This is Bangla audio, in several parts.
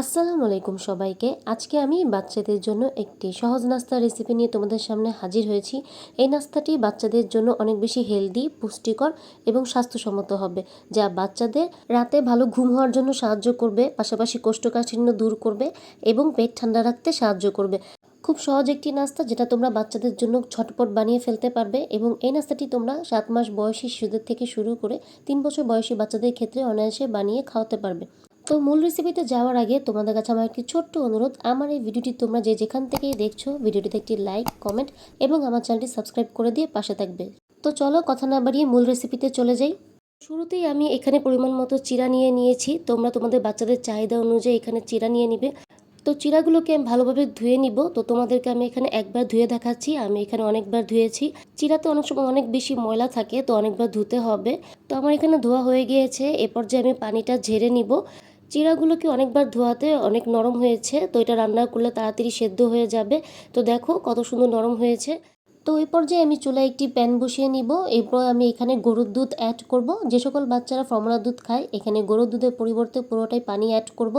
আসসালামু আলাইকুম সবাইকে। আজকে আমি বাচ্চাদের জন্য একটি সহজ নাস্তার রেসিপি নিয়ে তোমাদের সামনে হাজির হয়েছি। এই নাস্তাটি বাচ্চাদের জন্য অনেক বেশি হেলদি পুষ্টিকর এবং স্বাস্থ্যসম্মত হবে, যা বাচ্চাদের রাতে ভালো ঘুম হওয়ার জন্য সাহায্য করবে, পাশাপাশি কোষ্ঠকাঠিন্য দূর করবে এবং পেট ঠান্ডা রাখতে সাহায্য করবে। খুব সহজ একটি নাস্তা, যেটা তোমরা বাচ্চাদের জন্য ছটপট বানিয়ে ফেলতে পারবে এবং এই নাস্তাটি তোমরা সাত মাস বয়সী শিশুদের থেকে শুরু করে তিন বছর বয়সী বাচ্চাদের ক্ষেত্রে অনায়াসে বানিয়ে খাওয়াতে পারবে। তো মূল রেসিপিতে যাওয়ার আগে তোমাদের কাছে আমার একটি ছোট্ট অনুরোধ। আমার এই ভিডিওটি তোমরা যে যেখান থেকেই দেখছ ভিডিওটিতে একটি লাইক কমেন্ট এবং আমার চ্যানেলটি সাবস্ক্রাইব করে দিয়ে পাশে থাকবে। তো চলো কথা না বাড়িয়ে মূল রেসিপিতে চলে যাই। শুরুতেই আমি এখানে পরিমাণ মতো চিরা নিয়ে নিয়েছি। তোমরা তোমাদের বাচ্চাদের চাহিদা অনুযায়ী এখানে চিরা নিয়ে নিবে। তো চিরাগুলোকে আমি ভালোভাবে ধুয়ে নিব। তো তোমাদেরকে আমি এখানে একবার ধুয়ে দেখাচ্ছি। আমি এখানে অনেকবার ধুয়েছি। চিরাতে অনেক সময় অনেক বেশি ময়লা থাকে, তো অনেকবার ধুতে হবে। তো আমার এখানে ধোয়া হয়ে গিয়েছে। এরপর যে আমি পানিটা ঝেড়ে নিব চিরাগুলোকে অনেকবার ধোয়াতে অনেক নরম হয়েছে, তো এটা রান্না করলে তাড়াতাড়ি সেদ্ধ হয়ে যাবে। তো দেখো কত সুন্দর নরম হয়েছে। তো এই পর্যায়ে আমি চুলায় একটি প্যান বসিয়ে নিব। এরপর আমি এখানে গরুর দুধ অ্যাড করব। যে সকল বাচ্চারা ফর্মুলা দুধ খায়, এখানে গরুর দুধের পরিবর্তে পুরোটাই পানি অ্যাড করব।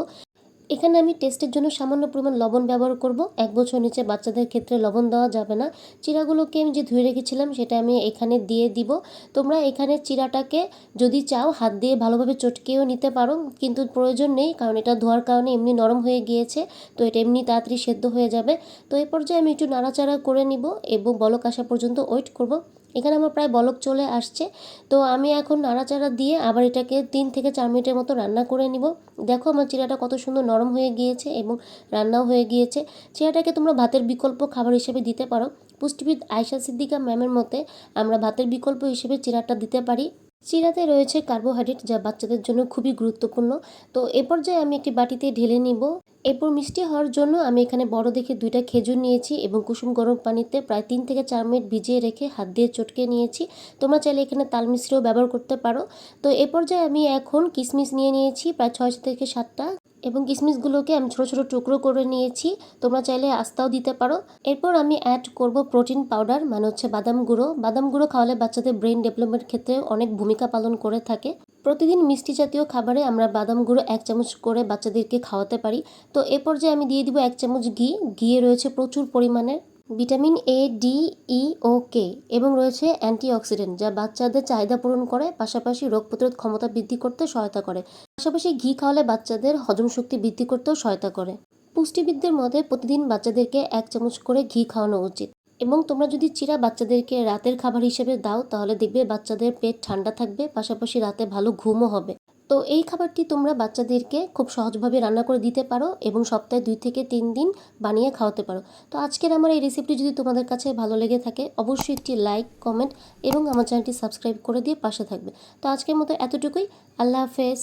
এখানে আমি টেস্টের জন্য সামান্য পরিমাণ লবণ ব্যবহার করব। এক বছর নিচে বাচ্চাদের ক্ষেত্রে লবণ দেওয়া যাবে না। চিরাগুলোকে আমি যে ধুয়ে রেখেছিলাম, সেটা আমি এখানে দিয়ে দিব। তোমরা এখানে চিরাটাকে যদি চাও, হাত দিয়ে ভালোভাবে চটকেও নিতে পারো, কিন্তু প্রয়োজন নেই, কারণ এটা ধোয়ার কারণে এমনি নরম হয়ে গিয়েছে, তো এটা এমনি তাড়াতাড়ি সেদ্ধ হয়ে যাবে। তো এই পর্যায়ে আমি একটু নাড়াচাড়া করে নিব এবং বলক আসা পর্যন্ত ওয়েট করব। এখানে আমার প্রায় বলক চলে আসছে। তো আমি এখন নাড়াচাড়া দিয়ে আবার এটাকে তিন থেকে চার মিনিটের মতো রান্না করে নিব। দেখো আমার চিরাটা কত সুন্দর নরম হয়ে গিয়েছে এবং রান্নাও হয়ে গিয়েছে। চিরাটাকে তোমরা ভাতের বিকল্প খাবার হিসেবে দিতে পারো। পুষ্টিবিদ আয়সা সিদ্দিকা ম্যামের মতে আমরা ভাতের বিকল্প হিসেবে চিরাটা দিতে পারি। চিরাতে রয়েছে কার্বোহাইড্রেট যা বাচ্চাদের জন্য খুবই গুরুত্বপূর্ণ। তো এ পর্যায়ে আমি একটি বাটিতে ঢেলে নিব। এরপর মিষ্টি হওয়ার জন্য আমি এখানে বড় দেখে দুইটা খেজুর নিয়েছি এবং কুসুম গরম পানিতে প্রায় তিন থেকে চার মিনিট ভিজিয়ে রেখে হাত দিয়ে চটকে নিয়েছি। তোমরা চাইলে এখানে তাল মিশ্রিও ব্যবহার করতে পারো। তো এ পর্যায়ে আমি এখন কিশমিশ নিয়ে নিয়েছি, প্রায় ছয় থেকে সাতটা। এবং কিশমিশগুলোকে আমি ছোটো ছোটো টুকরো করে নিয়েছি। তোমরা চাইলে আস্তাও দিতে পারো। এরপর আমি অ্যাড করব প্রোটিন পাউডার মানে হচ্ছে বাদাম গুঁড়ো। বাদাম গুঁড়ো খাওয়ালে বাচ্চাদের ব্রেন ডেভেলপমেন্ট ক্ষেত্রে অনেক ভূমিকা পালন করে থাকে। প্রতিদিন মিষ্টি জাতীয় খাবারে আমরা বাদাম গুঁড়ো এক চামচ করে বাচ্চাদেরকে খাওয়াতে পারি। তো এ পর্যায়ে আমি দিয়ে দিব এক চামচ ঘি। ঘিয়ে রয়েছে প্রচুর পরিমাণে ভিটামিন এ ডি ই ও কে এবং রয়েছে অ্যান্টিঅক্সিডেন্ট যা বাচ্চাদের চাহিদা পূরণ করে, পাশাপাশি রোগ প্রতিরোধ ক্ষমতা বৃদ্ধি করতে সহায়তা করে। পাশাপাশি ঘি খাওয়ালে বাচ্চাদের হজম শক্তি বৃদ্ধি করতেও সহায়তা করে। পুষ্টিবিদদের মতে, প্রতিদিন বাচ্চাদেরকে এক চামচ করে ঘি খাওয়ানো উচিত এবং তোমরা যদি চিরা বাচ্চাদেরকে রাতের খাবার হিসেবে দাও, তাহলে দেখবে বাচ্চাদের পেট ঠান্ডা থাকবে, পাশাপাশি রাতে ভালো ঘুমও হবে। তো এই খাবারটি তোমরা বাচ্চাদেরকে খুব সহজভাবে রান্না করে দিতে পারো এবং সপ্তাহে দুই থেকে তিন দিন বানিয়ে খাওয়াতে পারো। তো আজকের আমার এই রেসিপিটি যদি তোমাদের কাছে ভালো লেগে থাকে, অবশ্যই একটি লাইক কমেন্ট এবং আমার চ্যানেলটি সাবস্ক্রাইব করে দিয়ে পাশে থাকবে। তো আজকের মতো এতটুকুই। আল্লাহ হাফেজ।